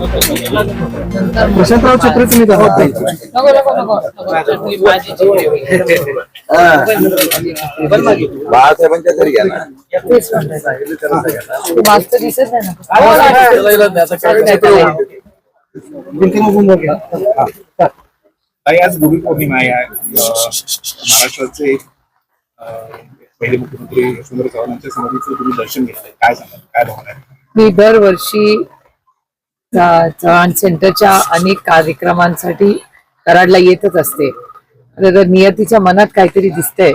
प्रशांतराव तुम्ही gravy. बाळासाहेबांच्या घ्या ना. दिसत नाही आज आहे. आज, अं, महाराष्ट्राचे पहिले मुख्यमंत्री चव्हाणांच्या समाधीचं तुम्ही दर्शन घेतलंय. काय सांगाल? काय भावना? मी दरवर्षी चव्हाण सेंटरच्या अनेक कार्यक्रमांसाठी कराडला येतच असते. तर नियतीच्या मनात काहीतरी दिसतंय.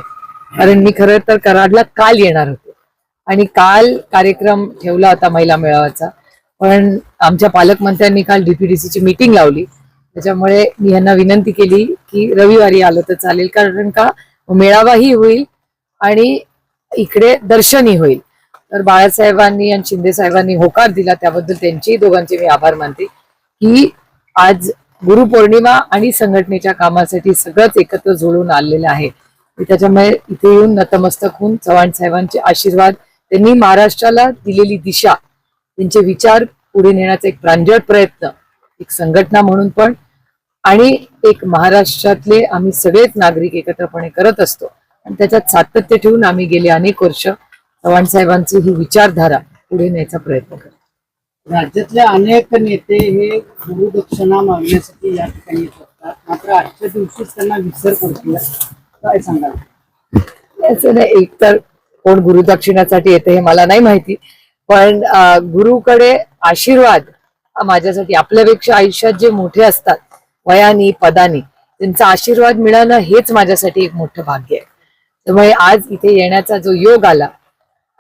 कारण मी खरं तर कराडला काल येणार होते. आणि काल कार्यक्रम ठेवला होता महिला मेळाव्याचा. पण आमच्या पालकमंत्र्यांनी काल डीपीडीसीची मीटिंग लावली. त्याच्यामुळे मी यांना विनंती केली की रविवारी आलं तर चालेल. कारण का मेळावाही होईल आणि इकडे दर्शनही होईल. तर बाळासाहेबांनी आणि शिंदे साहेबांनी होकार दिला त्याबद्दल त्यांचेही दोघांचे मी आभार मानते. की आज गुरुपौर्णिमा आणि संघटनेच्या कामासाठी सगळंच एकत्र जुळून आलेलं आहे. त्याच्यामुळे इथे येऊन नतमस्तक होऊन चव्हाण साहेबांचे आशीर्वाद त्यांनी महाराष्ट्राला दिलेली दिशा त्यांचे विचार पुढे नेण्याचा एक प्रांजळ प्रयत्न एक संघटना म्हणून पण आणि एक महाराष्ट्रातले आम्ही सगळेच नागरिक एकत्रपणे करत असतो. आणि त्याच्यात सातत्य ठेवून आम्ही गेले अनेक वर्ष. चव्हाण साहेबांची ही विचारधारा पुढे न्यायचा प्रयत्न करतो राज्यातले अनेक नेते हे गुरुदक्षिणा मागण्यासाठी या ठिकाणी येत असतात. मात्र आजच्या दिवशीच त्यांना विसर पडतील काय सांगाल? असं नाही एक तर कोण गुरुदक्षिणासाठी येते हे मला नाही माहिती पण गुरुकडे आशीर्वाद माझ्यासाठी आपल्यापेक्षा आयुष्यात जे मोठे असतात वयानी पदानी त्यांचा आशीर्वाद मिळणं हेच माझ्यासाठी एक मोठं भाग्य आहे. त्यामुळे आज इथे येण्याचा जो योग आला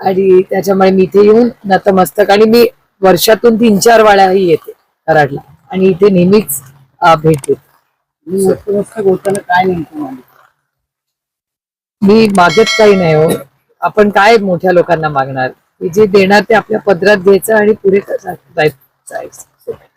आणि त्याच्यामुळे मी इथे येऊन नतमस्तक आणि मी वर्षातून तीन चार वेळाही येते कराडला. आणि इथे नेहमीच भेट देते. मी नतमस्तक होताना काय नेमकं मी मागत काही नाही हो. आपण काय मोठ्या लोकांना मागणार? जे देणार ते आपल्या पदरात घ्यायचं आणि पुढे जायचं?